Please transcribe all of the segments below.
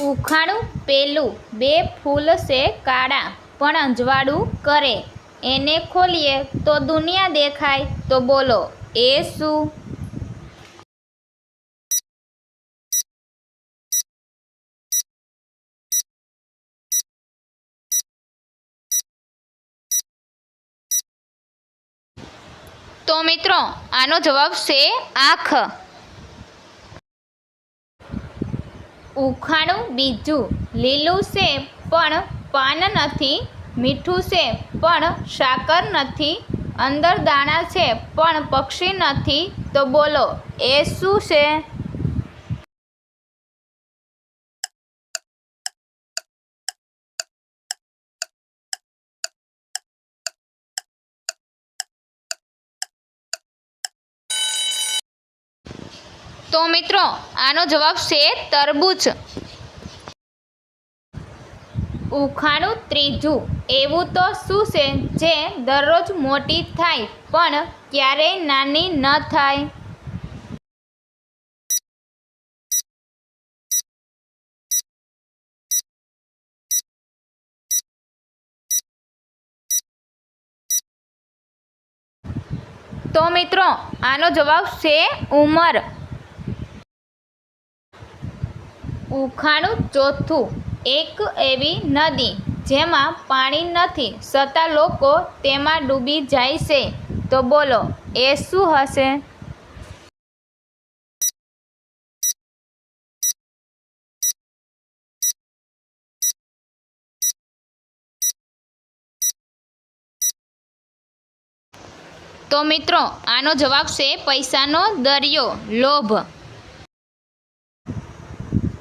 ઉખાણું પેલું, બે ફૂલ છે કાળા, પણ અજવાળું કરે. એને ખોલીએ, તો દુનિયા દેખાય, તો બોલો, એ શું? તો મિત્રો, આનો જવાબ છે આંખ. ઉખાણું, બીજું લીલું છે, પણ પાન નથી, મીઠું છે, પણ સાકર નથી, અંદર દાણા છે, પણ પક્ષી નથી, તો બોલો, એ શું છે? તો મિત્રો, આનો જવાબ છે તરબૂચ. ઉખાણું ત્રીજું. એવું તો શું છે જે દરરોજ મોટી થાય, પણ ક્યારેય નાની ન થાય? તો મિત્રો, આનો જવાબ છે ઉંમર. ઉખાણું ચોથું એક એવી નદી જેમાં પાણી નથી છતાં લોકો તેમાં ડૂબી જાય છે. તો બોલો, એ શું હશે? તો મિત્રો, આનો જવાબ છે પૈસાનો દરિયો, લોભ.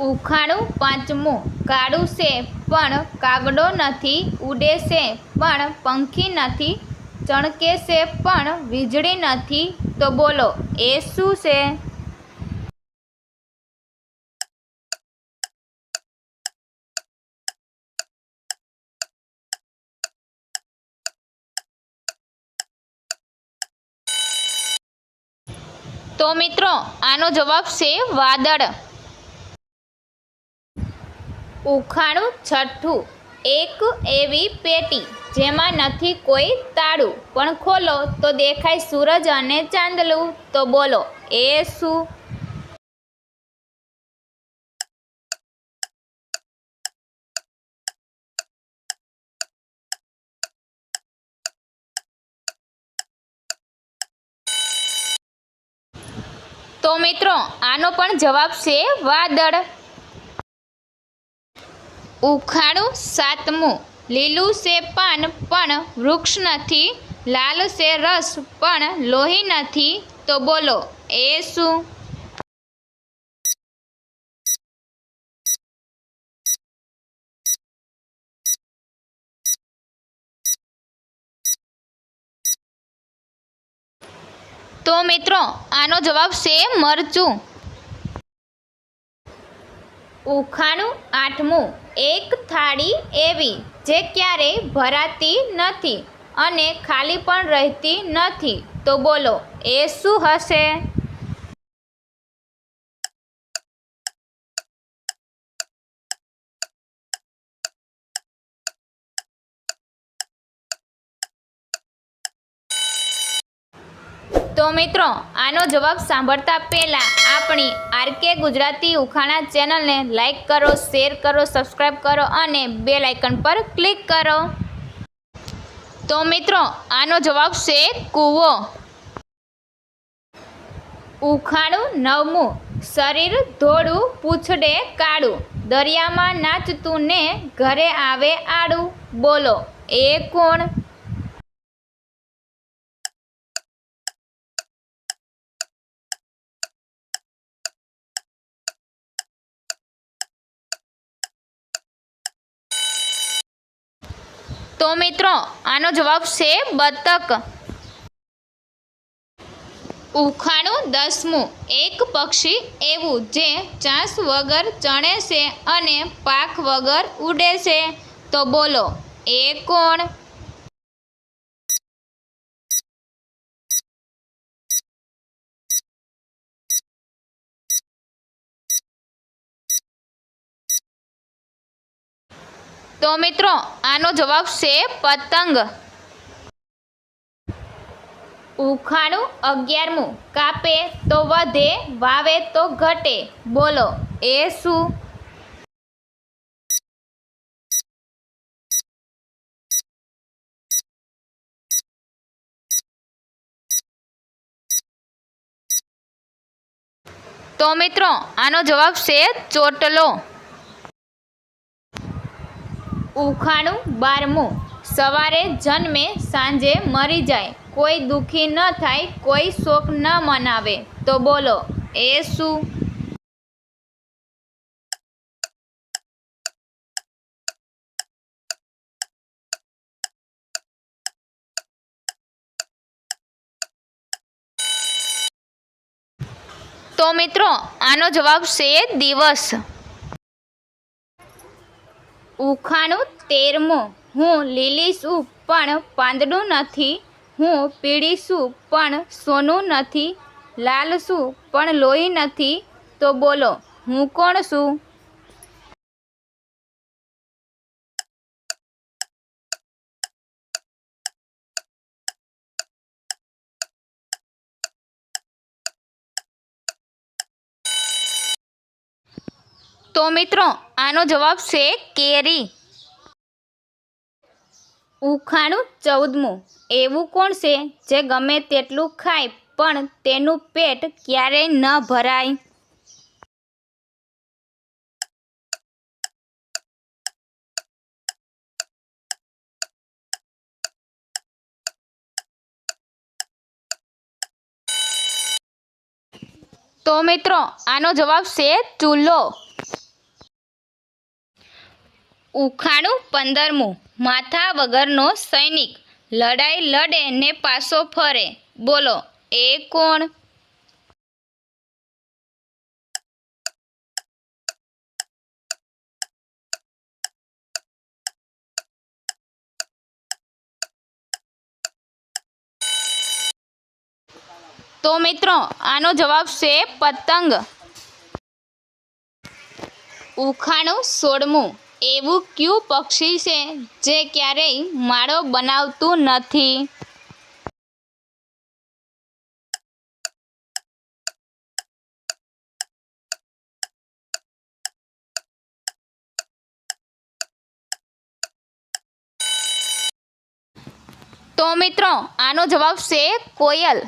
ઉખાણું પાંચમું. કાળું છે, પણ કાગડો નથી, ઉડે છે, પણ પંખી નથી, ચણકે છે, પણ વીજળી નથી. તો બોલો, એ શું છે? તો મિત્રો, આનો જવાબ છે વાદળ. ઉખાણું છઠ્ઠું. એક એવી પેટી જેમાં નથી કોઈ તાળું. પણ ખોલો તો દેખાય સૂરજ અને ચાંદલું. તો બોલો, એ શું? તો મિત્રો, આનો પણ જવાબ છે વાદળ. ઉખાણું સાતમું. લીલું છે પાન, પણ વૃક્ષ નથી. લાલ છે રસ, પણ લોહી નથી. તો બોલો, એ શું? તો મિત્રો, આનો જવાબ છે મરચું. ઉખાણું આઠમું. એક થાળી એવી જે ક્યારેય ભરાતી નથી અને ખાલી પણ રહેતી નથી. તો બોલો, એ શું હશે? તો મિત્રો, આનો જવાબ સાંભળતા પહેલાં આપણી આરકે ગુજરાતી ઉખાણા ચેનલને લાઇક કરો શેર કરો સબસ્ક્રાઈબ કરો અને બે લાઇકન પર ક્લિક કરો. તો મિત્રો, આનો જવાબ છે કૂવો. ઉખાણું નવમું, શરીર ધોળું, પૂંછડે કાળું, દરિયામાં નાચતું ને ઘરે આવે આડું. બોલો, એ કોણ? તો મિત્રો, આનો જવાબ છે બતક. ઉખાણું દસમું, એક પક્ષી એવું જે ચાંસ વગર ચણે છે અને પાક વગર ઉડે છે. તો બોલો, એ કોણ? તો મિત્રો, આનો જવાબ છે પતંગ. ઉખાણું અગિયારમું. કાપે તો વધે, વાવે તો ઘટે. બોલો, એ શું? તો મિત્રો, આનો જવાબ છે ચોટલો. ઉખાણું બારમું. સવારે જન્મે, સાંજે મરી જાય. કોઈ દુઃખી ન થાય, કોઈ શોક ન મનાવે. તો બોલો, એ શું? તો મિત્રો, આનો જવાબ છે દિવસ. ઉખાણું તેરમું. હું લીલી છું પણ પાંદડું નથી. હું પીળી છું પણ સોનું નથી. લાલ છું પણ લોહી નથી. તો બોલો, હું કોણ છું? તો મિત્રો, આનો જવાબ છે કેરી. ઉખાણું ચૌદમું. એવું કોણ છે જે ગમે તેટલું ખાય, પણ તેનું પેટ ક્યારેય ન ભરાય? તો મિત્રો, આનો જવાબ છે ચૂલો. ઉખાણું પંદરમું. માથા વગરનો સૈનિક. લડાઈ લડે ને પાછો ફરે. બોલો, એ કોણ? તો મિત્રો, આનો જવાબ છે પતંગ. ઉખાણું સોળમું. એવું કયું પક્ષી છે જે ક્યારેય માળો બનાવતું નથી? તો મિત્રો, આનો જવાબ છે કોયલ.